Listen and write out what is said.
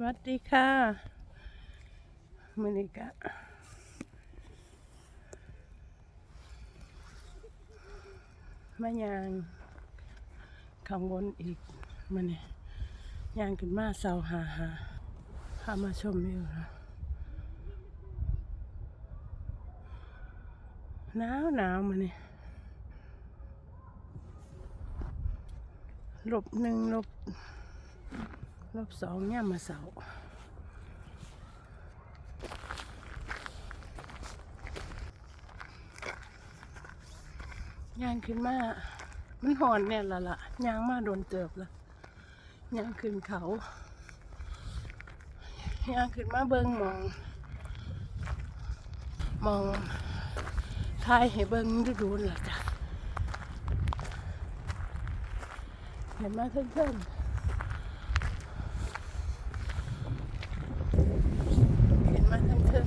สวัสดีค่ะมือนี้กะมายางข้างบนอีกมันนี่ยางขึ้นมาเสาหาหาพามาชมวิวนะหนาวหนาวมันนี่ลบหนึ่งลบ รอบสองย่ามมาเสาย่างขึ้นมา มันหอนเนี่ยละละย่างมาโดนเติบละย่างขึ้นเขาย่างขึ้นมาเบิงมอง มองทายให้เบิงดูดูล่ะจ้ะเห็นมาเพิ่นๆ เห็นมาทั้งคืน